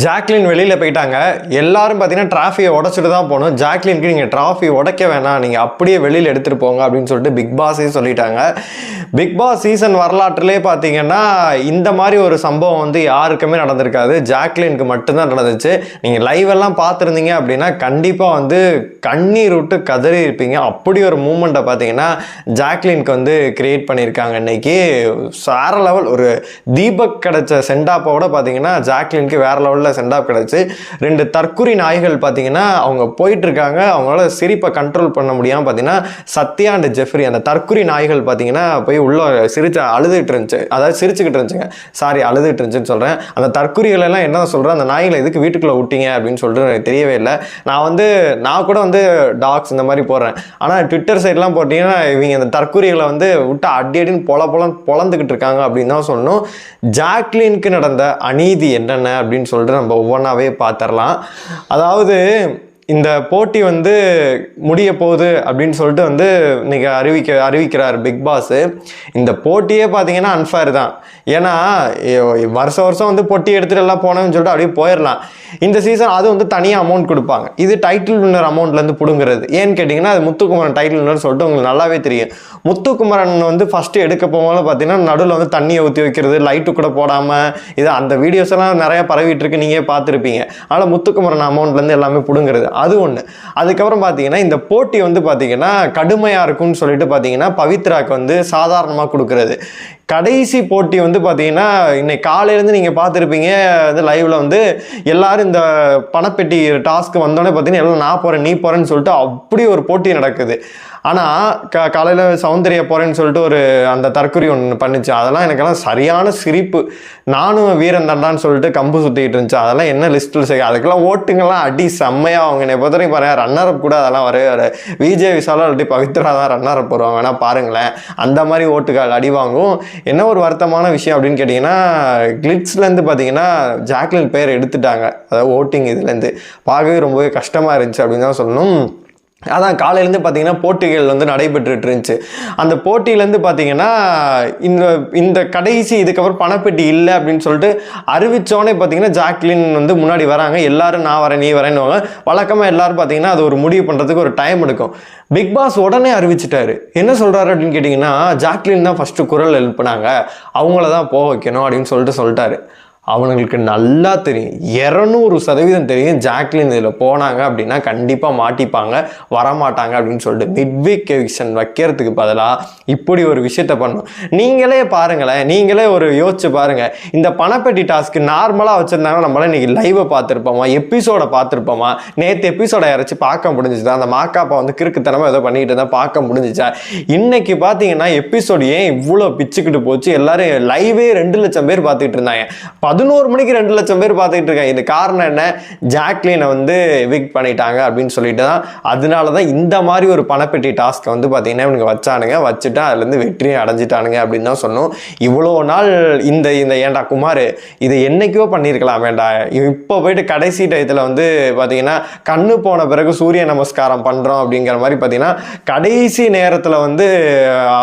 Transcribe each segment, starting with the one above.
Jacqueline வெளியில் போயிட்டாங்க. எல்லாரும் பார்த்தீங்கன்னா டிராஃபியை உடச்சிட்டு தான் போகணும். ஜாக்லினுக்கு நீங்கள் டிராஃபி உடைக்க வேணாம். நீங்கள் அப்படியே வெளியில் எடுத்துகிட்டு போங்க அப்படின்னு சொல்லிட்டு பிக் பாஸே சொல்லிட்டாங்க. பிக் பாஸ் சீசன் வரலாற்றிலே பார்த்தீங்கன்னா இந்த மாதிரி ஒரு சம்பவம் வந்து யாருக்குமே நடந்திருக்காது. ஜாக்லினுக்கு மட்டும்தான் நடந்துச்சு. நீங்கள் லைவ் எல்லாம் பார்த்துருந்தீங்க அப்படின்னா கண்டிப்பாக வந்து கண்ணீர் விட்டு கதறி இருப்பீங்க. அப்படி ஒரு மூமெண்ட்டை பார்த்தீங்கன்னா ஜாக்லினுக்கு வந்து கிரியேட் பண்ணியிருக்காங்க இன்னைக்கு. சார லெவல் ஒரு தீபக் கிடச்ச சென்டாப்போட பார்த்தீங்கன்னா ஜாக்லினுக்கு லெவல் லெவலில் சென்டாப் கிடச்சி. ரெண்டு தற்குறி நாய்கள் பார்த்தீங்கன்னா அவங்க போயிட்டு இருக்காங்க அவங்களால சிரிப்பை கண்ட்ரோல் பண்ண முடியாமல் பார்த்தீங்கன்னா சத்யா அண்ட் ஜெஃப்ரி அந்த தற்குறி நாய்கள் பார்த்தீங்கன்னா போய் உள்ள சிரிச்சு அழுதுகிட்டு இருந்துச்சு. அதாவது சிரிச்சுக்கிட்டு இருந்துச்சுங்க. சாரி அழுதுகிட்டு இருந்துச்சுன்னு சொல்கிறேன் அந்த தற்குறிகள் எல்லாம் என்ன சொல்கிறேன் அந்த நாய்களை எதுக்கு வீட்டுக்குள்ளே விட்டீங்க அப்படின்னு சொல்லிட்டு எனக்கு தெரியவே இல்லை. நான் வந்து நான் கூட வந்து டாக்ஸ் இந்த மாதிரி போடுறேன். ஆனால் ட்விட்டர் சைட்லாம் போட்டிங்கன்னா இவங்க இந்த தற்குறிகளை வந்து விட்டு அடி அடின்னு பொல பொல பொழந்துக்கிட்டு இருக்காங்க அப்படின்னு தான் சொல்லணும். ஜாக்லினுக்கு நடந்த அநீதி என்னென்ன அப்படின்னு சொல்லிட்டு நம்ம ஒவ்வொன்றாவே பார்த்துடலாம் அதாவது இந்த போட்டி வந்து முடிய போகுது அப்படின்னு சொல்லிட்டு வந்து இன்னைக்கு அறிவிக்க அறிவிக்கிறார் பிக் பாஸு. இந்த போட்டியே பார்த்தீங்கன்னா அன்ஃபேர் தான். ஏன்னா வருஷம் வருஷம் வந்து பொட்டி எடுத்துகிட்டு எல்லாம் போனோம்னு சொல்லிட்டு அப்படியே போயிடலாம் இந்த சீசன் அது வந்து தனியாக அமௌண்ட் கொடுப்பாங்க. இது டைட்டில் வின்னர் அமௌண்ட்லேருந்து பிடுங்குறது. ஏன்னு கேட்டிங்கன்னா அது முத்துக்குமரன் டைட்டில் வின்னர் சொல்லிட்டு உங்களுக்கு நல்லாவே தெரியும். முத்துக்குமரன் வந்து ஃபஸ்ட்டு எடுக்க போகும்போது பார்த்தீங்கன்னா நடுவில் வந்து தண்ணியை ஊற்றி வைக்கிறது லைட்டு கூட போடாமல் இது அந்த வீடியோஸ் எல்லாம் நிறையா பரவிட்டு இருக்கு நீங்கள் பார்த்துருப்பீங்க. ஆனால் முத்துக்குமரன் அமௌண்ட்லேருந்து எல்லாமே பிடுங்குறது. அது ஒன்று அதுக்கப்புறம் பார்த்தீங்கன்னா இந்த போட்டி வந்து பார்த்தீங்கன்னா கடுமையாக இருக்கும்னு சொல்லிட்டு பார்த்தீங்கன்னா பவித்ராக்கு வந்து சாதாரணமாக கொடுக்குறது. கடைசி போட்டி வந்து பார்த்தீங்கன்னா இன்னைக்கு காலையிலேருந்து நீங்கள் பார்த்துருப்பீங்க வந்து லைவில் வந்து எல்லாரும் இந்த பணப்பெட்டி டாஸ்க் வந்தோடனே பார்த்தீங்கன்னா எல்லாம் நான் போகிறேன் நீ போகிறேன்னு சொல்லிட்டு அப்படி ஒரு போட்டி நடக்குது. ஆனால் க காலையில் சௌந்தரிய போகிறேன்னு சொல்லிட்டு ஒரு அந்த தற்கொலை ஒன்று பண்ணுச்சு. அதெல்லாம் எனக்கெல்லாம் சரியான சிரிப்பு. நானும் வீரன் தண்டான்னு சொல்லிட்டு கம்பு சுற்றிட்டு இருந்துச்சு. அதெல்லாம் என்ன லிஸ்ட்டில் செய்ய அதுக்கெல்லாம் ஓட்டுங்கெல்லாம் அடி செம்மையாக அவங்க என்னை பொறுத்த வரைக்கும் பாருங்க ரன்னர் கூட அதெல்லாம் வரவே வர விஜய் விசாலும் அப்படி பவித்ரா தான் ரன்னரப் போடுவாங்க. வேணால் பாருங்களேன். அந்த மாதிரி ஓட்டுக்கால் அடி வாங்கும். என்ன ஒரு வருத்தமான விஷயம் அப்படின்னு கேட்டிங்கன்னா கிளிட்ஸ்லேருந்து பார்த்தீங்கன்னா ஜாக்லின் பேர் எடுத்துட்டாங்க. அதாவது ஓட்டிங் இதுலேருந்து பார்க்கவே ரொம்பவே கஷ்டமாக இருந்துச்சு அப்படின்னு தான் சொல்லணும். அதான் காலையிலேருந்து பார்த்தீங்கன்னா போட்டிகள் வந்து நடைபெற்றுட்டு இருந்துச்சு. அந்த போட்டியிலேருந்து பார்த்தீங்கன்னா இந்த இந்த கடைசி இதுக்கப்புறம் பணப்பெட்டி இல்லை அப்படின்னு சொல்லிட்டு அறிவித்தோடனே பார்த்தீங்கன்னா ஜாக்லின் வந்து முன்னாடி வராங்க. எல்லாரும் நான் வரேன் நீ வரேன்னு வழக்கமாக எல்லாரும் பார்த்தீங்கன்னா அது ஒரு முடிவு பண்ணுறதுக்கு ஒரு டைம் எடுக்கும். பிக் பாஸ் உடனே அறிவிச்சிட்டாரு. என்ன சொல்கிறாரு அப்படின்னு கேட்டிங்கன்னா ஜாக்லின் தான் ஃபஸ்ட்டு குரல் எழுப்புனாங்க. அவங்கள தான் போக வைக்கணும் அப்படின்னு சொல்லிட்டு சொல்லிட்டாரு. அவனுங்களுக்கு நல்லா தெரியும். இரநூறு சதவீதம் தெரியும் ஜாக்லின் இதில் போனாங்க அப்படின்னா கண்டிப்பாக மாட்டிப்பாங்க வரமாட்டாங்க அப்படின்னு சொல்லிட்டு மிட் வீக் எவிக்ஷன் வைக்கிறதுக்கு பதிலாக இப்படி ஒரு விஷயத்த பண்ணும் நீங்களே பாருங்களேன் நீங்களே ஒரு யோசிச்சு பாருங்கள் இந்த பணப்பெட்டி டாஸ்க்கு நார்மலாக வச்சுருந்தாங்கன்னா நம்மளால இன்றைக்கி லைவை பார்த்துருப்போமா எபிசோடை பார்த்துருப்போமா? நேற்று எபிசோட யாராச்சும் பார்க்க முடிஞ்சுதா? அந்த மாக்காப்பா வந்து கிறுக்குத்தனமாக ஏதோ பண்ணிட்டு இருந்தால் பார்க்க முடிஞ்சுச்சா இன்றைக்கி பார்த்தீங்கன்னா எபிசோடு ஏன் இவ்வளோ பிச்சுக்கிட்டு போச்சு? எல்லோரும் லைவே ரெண்டு லட்சம் பேர் பார்த்துக்கிட்டு இருந்தாங்க. பதினோரு மணிக்கு ரெண்டு லட்சம் பேர் பார்த்துக்கிட்டு இருக்காங்க. இது காரணம் என்ன? ஜாக்லினை வந்து எவிக்ட் பண்ணிட்டாங்க அப்படின்னு சொல்லிட்டு தான். அதனால தான் இந்த மாதிரி ஒரு பணப்பெட்டி டாஸ்க்கை வந்து பார்த்தீங்கன்னா இவனுங்க வச்சானுங்க. வச்சுட்டு அதுலேருந்து வெற்றியை அடைஞ்சிட்டானுங்க அப்படின்னு தான் சொன்னோம் இவ்வளோ நாள் இந்த இந்த ஏன்டா குமார் இதை என்னைக்கோ பண்ணியிருக்கலாம் வேண்டா இப்போ போயிட்டு கடைசி டயத்தில் வந்து பார்த்தீங்கன்னா கண்ணு போன பிறகு சூரிய நமஸ்காரம் பண்ணுறோம் அப்படிங்கிற மாதிரி பார்த்தீங்கன்னா கடைசி நேரத்தில் வந்து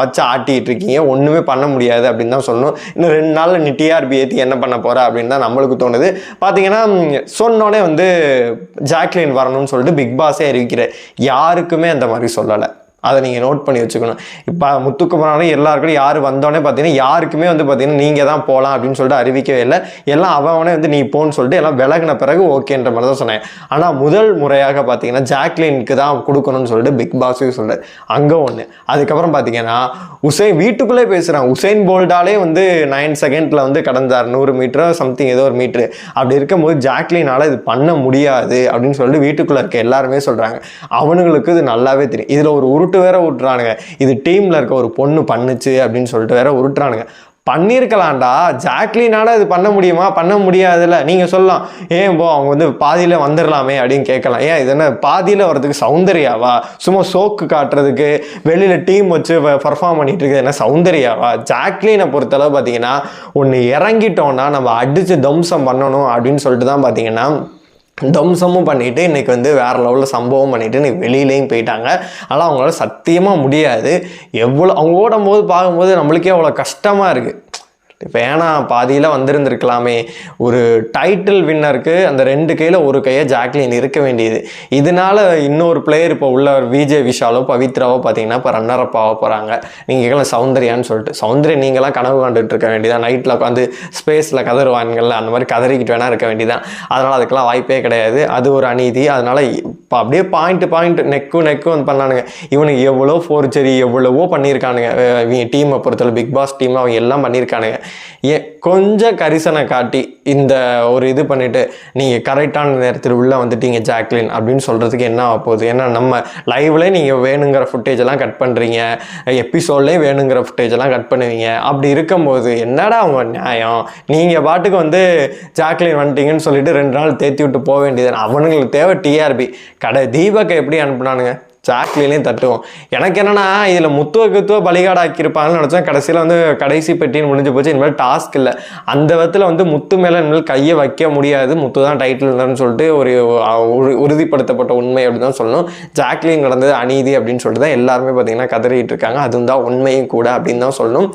வச்சு ஆட்டிகிட்டு இருக்கீங்க. ஒன்றுமே பண்ண முடியாது அப்படின்னு தான் சொல்லணும். இன்னும் ரெண்டு நாளில் நீ டிஆர்பி ஏற்றி என்ன பண்ண போற அப்படின்னு தான் நம்மளுக்கு தோணுது. பார்த்தீங்கன்னா சொன்னோடனே வந்து ஜாக்லின் வரணும்னு சொல்லிட்டு பிக் பாஸே அறிவிக்கிற யாருக்குமே அந்த மாதிரி சொல்லலை. அதை நீங்கள் நோட் பண்ணி வச்சுக்கணும். இப்போ முத்துக்குமரனும் எல்லாருக்கும் யார் வந்தோடனே பார்த்தீங்கன்னா யாருக்குமே வந்து பார்த்தீங்கன்னா நீங்கள் தான் போகலாம் அப்படின்னு சொல்லிட்டு அறிவிக்கவே இல்லை. எல்லாம் அவனே வந்து நீ போன்னு சொல்லிட்டு எல்லாம் விலகின பிறகு ஓகேன்ற மாதிரி தான் சொன்னேன் ஆனால் முதல் முறையாக பார்த்தீங்கன்னா ஜாக்லினுக்கு தான் கொடுக்கணும்னு சொல்லிட்டு பிக் பாஸையும் சொல்கிறார் அங்கே ஒன்று அதுக்கப்புறம் பார்த்தீங்கன்னா உசைன் வீட்டுக்குள்ளே பேசுகிறான் உசைன் போல்டாலே வந்து நைன் செகண்டில் வந்து கடந்தார். நூறு மீட்டரோ சம்திங் ஏதோ ஒரு மீட்ரு அப்படி இருக்கும்போது ஜாக்லினால் இது பண்ண முடியாது அப்படின்னு சொல்லிட்டு வீட்டுக்குள்ளே இருக்க எல்லாருமே சொல்கிறாங்க அவனுங்களுக்கு இது நல்லாவே தெரியும். இதில் ஒரு உருட்டு வேற உருட்டுறானுங்க. இது டீமில் இருக்க ஒரு பொண்ணு பண்ணுச்சு அப்படின்னு சொல்லிட்டு வேற உருட்டுறானுங்க. பண்ணியிருக்கலாம்டா ஜாக்லினால இது பண்ண முடியுமா? பண்ண முடியாதுல்ல. நீங்கள் சொல்லலாம். ஏன் போ அவங்க வந்து பாதியில் வந்துடலாமே அப்படின்னு கேட்கலாம். ஏன் இது என்ன? பாதியில் வர்றதுக்கு சௌந்தர்யாவா? சும்மா சோக்கு காட்டுறதுக்கு வெளியில் டீம் வச்சு பர்ஃபார்ம் பண்ணிட்டு இருக்குது என்ன சௌந்தர்யாவா? ஜாக்லினை பொறுத்தளவு பார்த்தீங்கன்னா ஒன்று இறங்கிட்டோன்னா நம்ம அடித்து தம்சம் பண்ணணும் அப்படின்னு சொல்லிட்டு தான் பார்த்தீங்கன்னா தம்சமும் பண்ணிட்டு இன்றைக்கி வந்து வேறு லெவலில் சம்பவம் பண்ணிவிட்டு இன்னைக்கு வெளியிலையும் போயிட்டாங்க. ஆனால் அவங்களால சத்தியமாக முடியாது. எவ்வளோ அவங்க ஓடும்போது பார்க்கும்போது நம்மளுக்கே அவ்வளோ கஷ்டமாக இருக்குது வேணாம் பாதியில் வந்திருந்திருக்கலாமே. ஒரு டைட்டில் வின்னருக்கு அந்த ரெண்டு கையில் ஒரு கையை ஜாக்லின் இருக்க வேண்டியது. இதனால இன்னொரு பிளேயர் இப்போ உள்ள விஜய் விஷாலோ பவித்ராவோ பார்த்தீங்கன்னா இப்போ ரன்னர் அப் ஆக போகிறாங்க நீங்கள் கேட்கலாம் சௌந்தர்யான்னு சொல்லிட்டு. சௌந்தர்யா நீங்களாம் கனவு கண்டுட்டு இருக்க வேண்டியதான் நைட்டில் உட்காந்து ஸ்பேஸில் கதறுவாங்கல்ல அந்த மாதிரி கதறிக்கிட்டு வேணால் இருக்க வேண்டியதான் அதனால் அதுக்கெல்லாம் வாய்ப்பே கிடையாது. அது ஒரு அநீதி. அதனால் இப்போ அப்படியே பாயிண்ட் பாயிண்ட் நெக்கும் நெக்கும் வந்து பண்ணானுங்க. இவனுக்கு எவ்வளோ ஃபோர்ஜரி எவ்வளவோ பண்ணியிருக்கானுங்க. இவங்க டீமை பொறுத்தவரை பிக் பாஸ் டீம் அவங்க எல்லாம் பண்ணியிருக்கானுங்க. கொஞ்சம் கரிசனை காட்டி இந்த ஒரு இது பண்ணிவிட்டு நீங்கள் கரெக்டான நேரத்தில் உள்ளே வந்துட்டீங்க ஜாக்லின் அப்படின்னு சொல்கிறதுக்கு என்ன ஆக போகுது? ஏன்னா நம்ம லைவ்லேயே நீங்கள் வேணுங்கிற ஃபுட்டேஜ் எல்லாம் கட் பண்ணுறீங்க எபிசோட்லேயே வேணுங்கிற ஃபுட்டேஜ் எல்லாம் கட் பண்ணுவீங்க. அப்படி இருக்கும்போது என்னடா அவங்க நியாயம்? நீங்கள் பாட்டுக்கு வந்து ஜாக்லின் வந்துட்டீங்கன்னு சொல்லிட்டு ரெண்டு நாள் தேத்தி விட்டு போக வேண்டியது அவனுங்களுக்கு தேவை டிஆர்பி கடை தீபக்கை எப்படி அனுப்புனானுங்க? ஜாக்லினையும் தட்டுவோம். எனக்கு என்னன்னா இதில் முத்துவ குத்துவ பலிகாடாக்கியிருப்பாங்கன்னு நினச்சேன். கடைசியில் வந்து கடைசி பெட்டின்னு முடிஞ்சு போச்சு. இனிமேல் டாஸ்க் இல்லை. அந்த விதத்தில் வந்து முத்து மேலே இனிமேல் கையை வைக்க முடியாது. முத்து தான் டைட்டில் சொல்லிட்டு ஒரு உறுதிப்படுத்தப்பட்ட உண்மை அப்படின்னு தான் சொல்லணும். ஜாக்லின் நடந்தது அநீதி அப்படின்னு சொல்லிட்டு தான் எல்லாருமே பார்த்தீங்கன்னா கதறிட்டு இருக்காங்க. அதுவும் தான் உண்மையும் கூட அப்படின்னு தான் சொல்லணும்.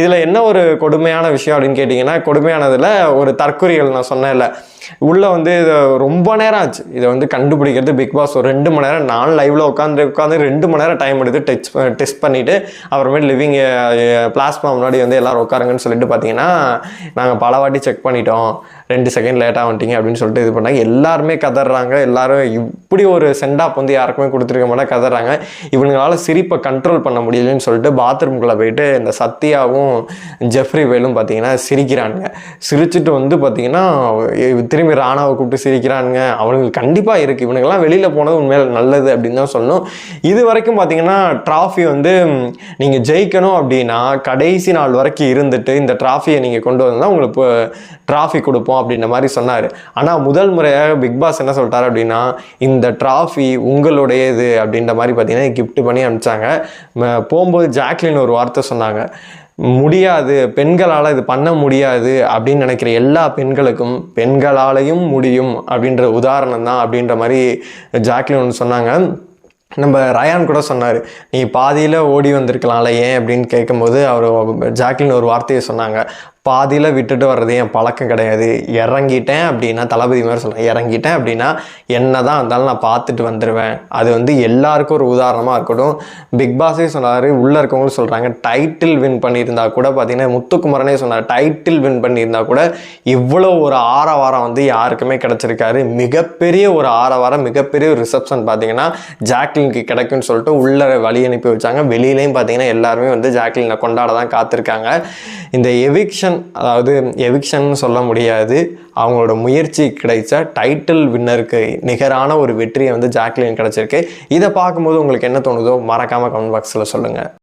இதில் என்ன ஒரு கொடுமையான விஷயம் அப்படின்னு கேட்டிங்கன்னா கொடுமையானதில் ஒரு தற்கொலைகள் நான் சொன்னேன்ல. உள்ளே வந்து இதை ரொம்ப நேரம் ஆச்சு. இதை வந்து கண்டுபிடிக்கிறது பிக் பாஸ் ஒரு ரெண்டு மணி நேரம் நான் லைவ்ல உட்காந்து உட்காந்து ரெண்டு மணி நேரம் டைம் எடுத்து டெஸ்ட் டெஸ்ட் பண்ணிவிட்டு அப்புறமேட்டு லிவிங் பிளாஸ்மா முன்னாடி வந்து எல்லோரும் உட்காருங்கன்னு சொல்லிட்டு பார்த்தீங்கன்னா நாங்கள் பல வாட்டி செக் பண்ணிட்டோம். ரெண்டு செகண்ட் லேட்டாக வந்துட்டீங்க அப்படின்னு சொல்லிட்டு இது பண்ணாங்க. எல்லாருமே கதறாங்க. எல்லாரும் இப்படி ஒரு சென்டாப் வந்து யாருக்குமே கொடுத்துருக்க மாட்டா கதறாங்க. இவங்களால சிரிப்பை கண்ட்ரோல் பண்ண முடியலன்னு சொல்லிட்டு பாத்ரூம்குள்ளே போயிட்டு இந்த சத்யாவும் ஜெஃப்ரி வேலும் பார்த்தீங்கன்னா சிரிக்கிறாங்க. சிரிச்சுட்டு வந்து பார்த்தீங்கன்னா திரும்பி ராணாவை கூப்பிட்டு சிரிக்கிறானுங்க. அவனுங்களுக்கு கண்டிப்பாக இருக்குது இவனுக்கெல்லாம் வெளியில் போனது உண்மையில நல்லது அப்படின்னு தான் சொல்லணும். இது வரைக்கும் பார்த்தீங்கன்னா ட்ராஃபி வந்து நீங்கள் ஜெயிக்கணும் அப்படின்னா கடைசி நாள் வரைக்கும் இருந்துட்டு இந்த ட்ராஃபியை நீங்கள் கொண்டு வந்தால் உங்களுக்கு ட்ராஃபி கொடுப்போம் அப்படின்ற மாதிரி சொன்னார். ஆனால் முதல் முறையாக பிக் பாஸ் என்ன சொல்லிட்டாரு அப்படின்னா இந்த ட்ராஃபி உங்களுடையது அப்படின்ற மாதிரி பார்த்தீங்கன்னா கிஃப்ட் பண்ணி அனுப்பிச்சாங்க. போகும்போது ஜாக்லின் ஒரு வார்த்தை சொன்னாங்க. முடியாது. பெண்களால் இது பண்ண முடியாது அப்படின்னு நினைக்கிற எல்லா பெண்களுக்கும் பெண்களாலையும் முடியும் அப்படின்ற உதாரணம் தான் அப்படின்ற மாதிரி ஜாக்லின் ஒன்று சொன்னாங்க. நம்ம ரயான் கூட சொன்னார். நீ பாதியில் ஓடி வந்திருக்கலாம்ல ஏன் அப்படின்னு கேட்கும்போது அவர் ஜாக்லின் ஒரு வார்த்தையை சொன்னாங்க. பாதியில் விட்டுட்டு வர்றது என் பழக்கம் கிடையாது. இறங்கிட்டேன் அப்படின்னா தளபதி மாதிரி சொல்கிறேன் இறங்கிட்டேன் அப்படின்னா என்ன தான் இருந்தாலும் நான் பார்த்துட்டு வந்துடுவேன் அது வந்து எல்லாருக்கும் ஒரு உதாரணமாக இருக்கட்டும். பிக் பாஸே சொன்னார் உள்ளே இருக்கவங்களும் சொல்கிறாங்க டைட்டில் வின் பண்ணியிருந்தா கூட பார்த்தீங்கன்னா முத்துக்குமரனே சொன்னார் டைட்டில் வின் பண்ணியிருந்தா கூட இவ்வளோ ஒரு ஆரவாரம் வந்து யாருக்குமே கிடச்சிருக்காரு மிகப்பெரிய ஒரு ஆரவாரம் மிகப்பெரிய ஒரு ரிசப்ஷன் பார்த்தீங்கன்னா ஜாக்லினுக்கு கிடைக்கும்னு சொல்லிட்டு உள்ள வழி அனுப்பி வச்சாங்க. வெளியிலையும் பார்த்தீங்கன்னா எல்லாருமே வந்து ஜாக்லினை கொண்டாட தான் காத்திருக்காங்க. இந்த எவிக்ஷன் அதாவது எவிக்ஷன் சொல்ல முடியாது. அவங்களோட முயற்சி கிடைச்ச டைட்டில் வின்னருக்கு நிகரான ஒரு வெற்றியை வந்து ஜாக்லின் கிடச்சிருக்கு. இதை பார்க்கும்போது உங்களுக்கு என்ன தோணுதோ மறக்காமல் கமெண்ட் பாக்ஸில் சொல்லுங்கள்